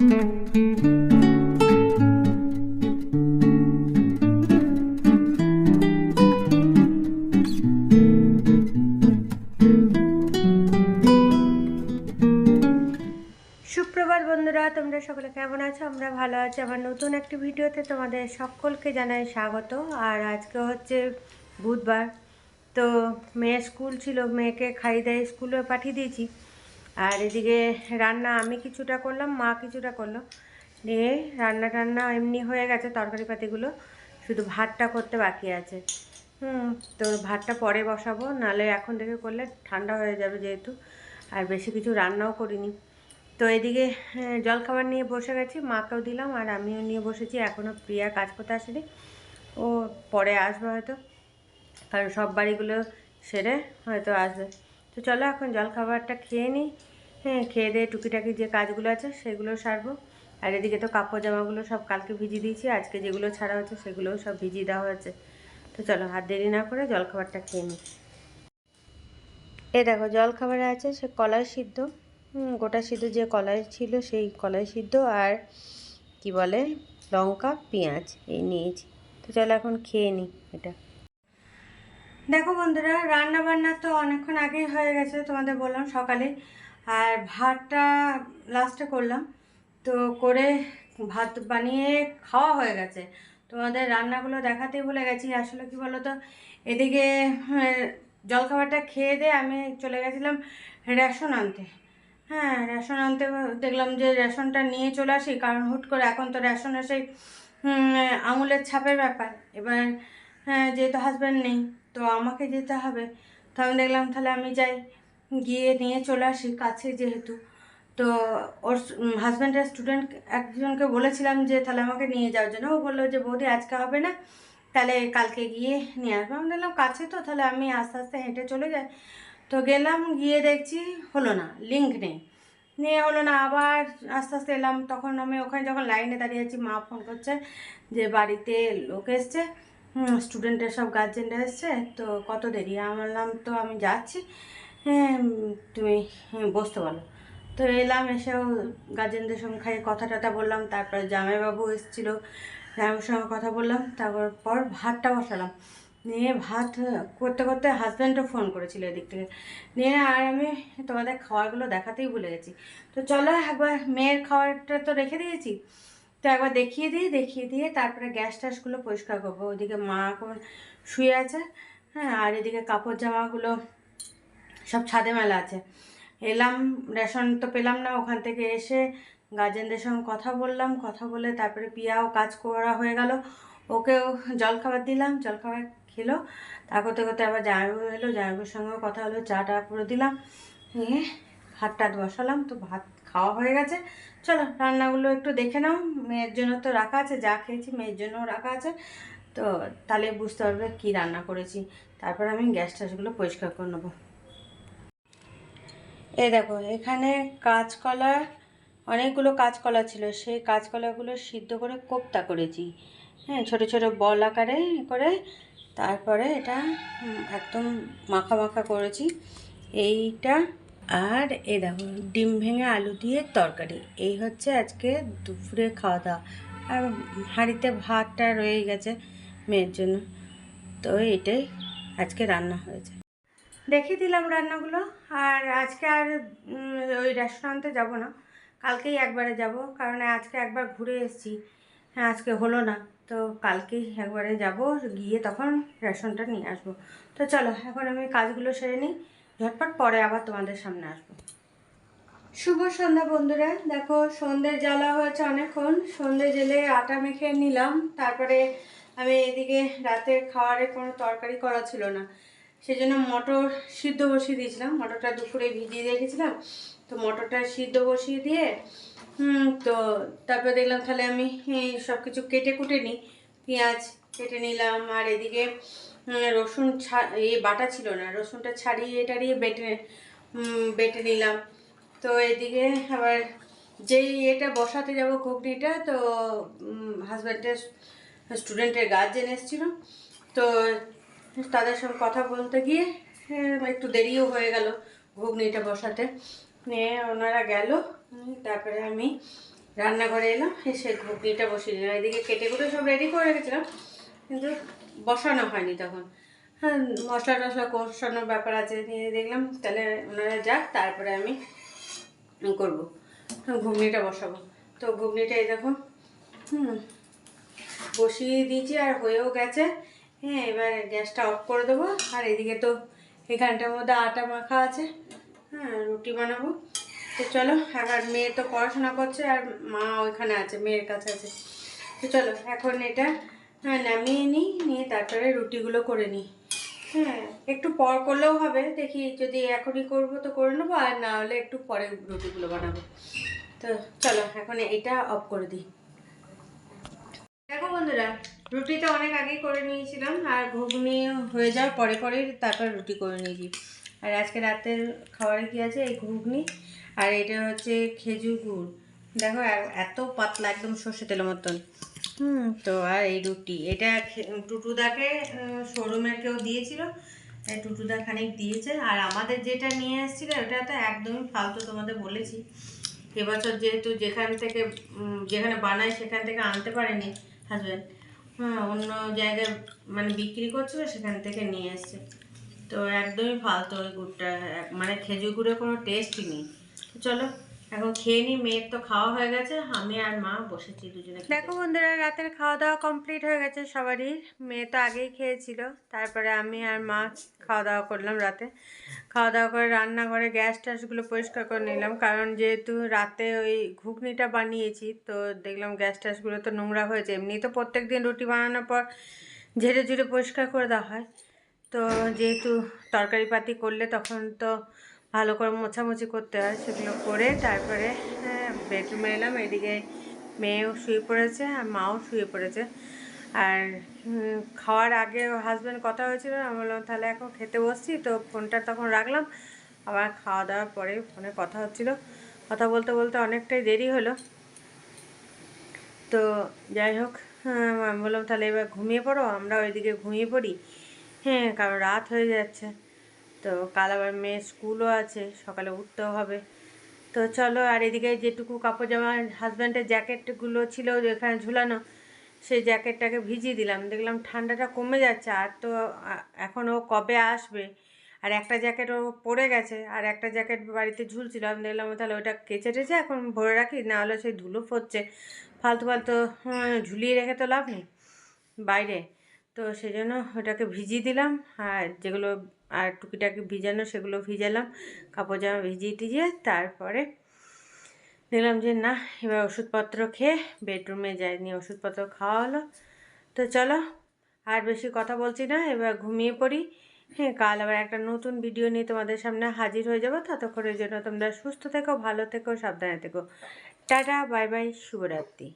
সুপ্রভাত বন্ধুরা, তোমরা সকলে কেমন আছো? আমরা ভালো আছি। আমার নতুন একটি ভিডিওতে তোমাদের সকলকে জানাই স্বাগত। আর আজকে হচ্ছে বুধবার। তো মেয়ের স্কুল ছিল, মেয়েকে খাইয়ে দাইয়ে স্কুলে পাঠিয়ে দিয়েছি। আর এদিকে রান্না আমি কিছুটা করলাম, মা কিছুটা করল। দিয়ে রান্না টান্না এমনি হয়ে গেছে তরকারি পাতিগুলো শুধু ভাতটা করতে বাকি আছে। হুম, তো ভাতটা পরে বসাবো নাহলে এখন থেকে করলে ঠান্ডা হয়ে যাবে যেহেতু, আর বেশি কিছু রান্নাও করিনি। তো এদিকে জলখাবার নিয়ে বসে গেছি, মাকেও দিলাম আর আমিও নিয়ে বসেছি এখনও প্রিয়া কাজ করতে আসেনি। ও পরে আসবে হয়তো, কারণ সব বাড়িগুলো সেরে হয়তো আসবে। তো চলো এখন জলখাবারটা খেয়ে নিই। হ্যাঁ খেয়ে দিয়ে টুকিটাকি যে কাজগুলো আছে সেগুলো সারবো। আর এদিকে তো কাপড় জামাগুলো সব কালকে ভিজিয়ে দিয়েছি, আজকে যেগুলো ছাড়া হচ্ছে সেগুলোও সব ভিজিয়ে দেওয়া হয়েছে। তো চলো, হাত দেরি না করে জলখাবারটা খেয়ে নিই। এ দেখো, জলখাবারে আছে সে কলাই সিদ্ধ। গোটা সিদ্ধ যে কলাই ছিল সেই কলাই সিদ্ধ আর কি বলে, লঙ্কা, পেঁয়াজ এই নিয়েছি। তো চলো এখন খেয়ে নিই এটা। দেখো বন্ধুরা রান্না বান্না তো অনেকক্ষণ আগেই হয়ে গেছে, তোমাদের বললাম সকালে। আর ভাতটা লাস্টে করলাম। তো করে ভাত বানিয়ে খাওয়া হয়ে গেছে। তোমাদের রান্নাগুলো দেখাতেই ভুলে গেছি। আসলে কি বলো তো এদিকে হ্যাঁ, জলখাবারটা খেয়ে দিয়ে আমি চলে গেছিলাম রেশন আনতে। হ্যাঁ রেশন আনতে দেখলাম যে রেশনটা নিয়ে চলে আসি। কারণ হুট করে এখন তো রেশন এসে আঙুলের ছাপের ব্যাপার। এবার হ্যাঁ যেহেতু হাজব্যান্ড নেই তো আমাকে যেতে হবে। তো আমি দেখলাম তাহলে আমি যাই। গিয়ে নিয়ে চলে আসি কাছে যেহেতু। তো ওর হাজব্যান্ডের স্টুডেন্ট একজনকে বলেছিলাম যে, তাহলে আমাকে নিয়ে যাওয়ার জন্য। ও বলল যে, বৌদি, আজকে হবে না। তাহলে কালকে গিয়ে নিয়ে আসব। আমি দেখলাম কাছে তো, তাহলে আমি আস্তে আস্তে হেঁটে চলে যাই। তো গেলাম, গিয়ে দেখছি হলো না লিঙ্ক নেই। নিয়ে হলো না, আবার আস্তে আস্তে এলাম। তখন আমি ওখানে যখন লাইনে দাঁড়িয়ে আছি, মা ফোন করছে যে, বাড়িতে লোক এসছে স্টুডেন্টের সব গার্জেনরা এসছে, তো কত দেরি? আমি বললাম, তো আমি যাচ্ছি। তুমি হ্যাঁ, বসতে বলো। তো এলাম এসেও গার্জেনদের সঙ্গে খাইয়ে কথা টথা বললাম তারপরে জামাইবাবু এসেছিল জামাইবাবুর সঙ্গে কথা বললাম তারপর পর ভাতটা বসালাম। নিয়ে ভাত করতে করতে হাজব্যান্ডও ফোন করেছিল এদিক থেকে। নিয়ে আর আমি তোমাদের খাবারগুলো দেখাতেই ভুলে গেছি। তো চলো একবার মেয়ের খাবারটা তো রেখে দিয়েছি। তো একবার দেখিয়ে দিই দেখিয়ে দিয়ে তারপরে গ্যাস ট্যাসগুলো পরিষ্কার করব। ওইদিকে মা এখন শুয়ে আছে হ্যাঁ আর এদিকে কাপড় জামাগুলো সব ছাদে মেলা আছে। এলাম, রেশন তো পেলাম না, ওখান থেকে এসে গার্জেনদের সঙ্গে কথা বললাম, কথা বলে তারপরে পিয়াও কাজ করা হয়ে গেল। ওকেও জলখাবার দিলাম জলখাবার খেলো। তা করতে করতে আবার জামাইবাবু এলো জামাইবাবুর সঙ্গেও কথা হলো, চা টা করে দিলাম। নিয়ে ভাত টাত বসালাম, তো ভাত খাওয়া হয়ে গেছে। চলো, রান্নাগুলো একটু দেখে নাও, মেয়ের জন্য তো রাখা আছে, যা খেয়েছি মেয়ের জন্যও রাখা আছে। তো তাহলে বুঝতে পারবে কী রান্না করেছি। তারপর আমি গ্যাস ট্যাসগুলো পরিষ্কার করে নেব। এই দেখো, এখানে কাঁচকলা অনেকগুলো কাঁচকলা ছিল। সেই কাঁচকলাগুলো সিদ্ধ করে কোপ্তা করেছি। হ্যাঁ ছোটো ছোটো বল আকারে করে তারপরে এটা একদম মাখা মাখা করেছি। এইটা আর এ দেখো, ডিম ভেঙে আলু দিয়ে তরকারি। এই হচ্ছে আজকে দুপুরে খাওয়া দাওয়া আর হাঁড়িতে ভাতটা রয়ে গেছে মেয়ের জন্য। তো এটাই আজকে রান্না হয়েছে। দেখিয়ে দিলাম রান্নাগুলো, আর আজকে আর ওই রেস্টুরেন্টে যাব না। কালকেই একবারে যাব, কারণ আজকে একবার ঘুরে এসেছি। হ্যাঁ আজকে হলো না, তো কালকেই একবারে যাব, গিয়ে তখন রেশনটা নিয়ে আসব। তো চলো, এখন আমি কাজগুলো সেরে নিই, ঝটপট পরে আবার তোমাদের সামনে আসব। শুভ সন্ধ্যা বন্ধুরা, দেখো সন্ধ্যে জ্বালা হয়েছে অনেকক্ষণ, সন্ধ্যে জেলে আটা মেখে নিলাম, তারপরে আমি এদিকে রাতের খাওয়ারে কোনো তরকারি করা ছিল না। সেই জন্য মটর সিদ্ধ বসিয়ে দিয়েছিলাম। মটরটা দুপুরে ভিজিয়ে রেখেছিলাম। তো মটরটা সিদ্ধ বসিয়ে দিয়ে তো তারপরে দেখলাম তাহলে আমি সব কিছু কেটে কুটে নিই। পেঁয়াজ কেটে নিলাম, আর এদিকে রসুন ছা, এ বাটা ছিল না, রসুনটা ছাড়িয়ে টাড়িয়ে বেটে বেটে নিলাম। তো এদিকে আবার যেই এটা বসাতে যাব ঘুগনিটা, তো হাজব্যান্ডের স্টুডেন্টের গার্জেন এসেছিল। তো তাদের সঙ্গে কথা বলতে গিয়ে একটু দেরিও হয়ে গেল ঘুগনিটা বসাতে। নিয়ে ওনারা গেল তারপরে আমি রান্নাঘরে এলাম, এসে ঘুগনিটা বসিয়ে দিলাম। এদিকে কেটেগুলো সব রেডি করে রেখেছিলাম, কিন্তু বসানো হয়নি তখন। হ্যাঁ মশলা টশলা কষানোর ব্যাপার আছে, নিয়ে দেখলাম, তাহলে ওনারা যাক, তারপরে আমি করব, ঘুগনিটা বসাবো। তো ঘুগনিটা এই দেখো হুম, বসিয়ে দিয়েছি আর হয়েও গেছে। হ্যাঁ এবার গ্যাসটা অফ করে দেবো। আর এদিকে তো এখানটার মধ্যে আটা মাখা আছে। হ্যাঁ রুটি বানাবো। তো চলো এবার মেয়ে তো পড়াশোনা করছে আর মা ওইখানে আছে মেয়ের কাছে আছে। তো চলো এখন এটা হ্যাঁ, নামিয়ে নিই নিয়ে তারপরে রুটিগুলো করে নিই। হ্যাঁ একটু পর করলেও হবে। দেখি যদি এখনই করব তো করে নেব আর না হলে একটু পরে রুটিগুলো বানাবো। তো চলো এখন এটা অফ করে দিই। দেখো বন্ধুরা রুটিটা অনেক আগেই করে নিয়েছিলাম, আর ঘুগনি হয়ে যাওয়ার পরে পরেই তারপর রুটি করে নিয়েছি। আর আজকে রাতের খাবারে কি আছে? এই ঘুগনি, আর এটা হচ্ছে খেজুর গুড়। দেখো এত পাতলা, একদম সর্ষে তেলের মতন। হুম, তো আর এই রুটি। এটা টুটুদাকে শোরুমের কেউ দিয়েছিল টুটুদা খানিক দিয়েছে। আর আমাদের যেটা নিয়ে এসেছিল ওটা তো একদমই ফালতু তোমাদের বলেছি। এবছর যেহেতু যেখান থেকে যেখানে বানায় সেখান থেকে আনতে পারেনি হাজব্যান্ড হ্যাঁ অন্য জায়গায় মানে বিক্রি করছিল, সেখান থেকে নিয়ে এসছে। তো একদমই ফালতু ওই গুড়টা মানে খেজুর গুড়ের কোনো টেস্টই নেই। চলো এখন খেয়ে নিই মেয়ের তো খাওয়া হয়ে গেছে, আমি আর মা বসেছি দেখো বন্ধুরা, রাতের খাওয়া দাওয়া কমপ্লিট হয়ে গেছে সবারই। মেয়ে তো আগেই খেয়েছিল, তারপরে আমি আর মা খাওয়া দাওয়া করলাম রাতে। খাওয়া দাওয়া করে রান্নাঘরে গ্যাস ট্যাসগুলো পরিষ্কার করে নিলাম, কারণ যেহেতু রাতে ওই ঘুগনিটা বানিয়েছি, তো দেখলাম গ্যাস ট্যাসগুলো তো নোংরা হয়েছে। এমনি তো প্রত্যেক দিন রুটি বানানোর পর ঝেড়ে ঝুড়ে পরিষ্কার করে দেওয়া হয়। তো যেহেতু তরকারি পাতি করলে তখন তো ভালো করে মোছামুছি করতে হয় সেগুলো করে তারপরে বেডরুমে এলাম এদিকে মেয়েও শুয়ে পড়েছে আর মাও শুয়ে পড়েছে। আর খাওয়ার আগে হাজব্যান্ড কথা হয়েছিল আমি বললাম তাহলে এখন খেতে বসছি। তো ফোনটা তখন রাখলাম। আবার খাওয়া দাওয়ার পরে ফোনে কথা হচ্ছিল। কথা বলতে বলতে অনেকটাই দেরি হলো। তো যাই হোক হ্যাঁ, আমি বললাম তাহলে এবার ঘুমিয়ে পড়ো আমরা ওইদিকে ঘুমিয়ে পড়ি। হ্যাঁ কারণ রাত হয়ে যাচ্ছে। তো কাল আবার মেয়ের স্কুলও আছে, সকালে উঠতেও হবে। তো চলো, আর এদিকে যেটুকু কাপড় জামা হাজব্যান্ডের জ্যাকেটগুলো ছিল এখানে ঝুলানো, সেই জ্যাকেটটাকে ভিজিয়ে দিলাম। দেখলাম ঠান্ডাটা কমে যাচ্ছে, আর তো এখন ও কবে আসবে? আর একটা জ্যাকেট ও পরে গেছে, আর একটা জ্যাকেট বাড়িতে ঝুলছিল। আমি দেখলাম তাহলে ওটা কেচে টেচে এখন ভরে রাখি, না হলে সেই ধুলো পড়ছে ফালতু ফালতু ঝুলিয়ে রেখে তো লাভ নেই। বাইরে তো সেই জন্য ওটাকে ভিজিয়ে দিলাম। আর যেগুলো, আর টুকিটাকি ভিজানো সেগুলো ভিজালাম। কাপড় জামা ভিজিয়ে টিজিয়ে তারপরে দেখলাম যে না, এবার ওষুধপত্র খেয়ে বেডরুমে যাইনি, ওষুধপত্র খাওয়া হলো। তো চলো, আর বেশি কথা বলছি না, এবার ঘুমিয়ে পড়ি। হ্যাঁ কাল আবার একটা নতুন ভিডিও নিয়ে তোমাদের সামনে হাজির হয়ে যাব। ততক্ষণের জন্য তোমরা সুস্থ থেকো, ভালো থেকো, সাবধানে থেকো। টাটা, বাই বাই, শুভরাত্রি।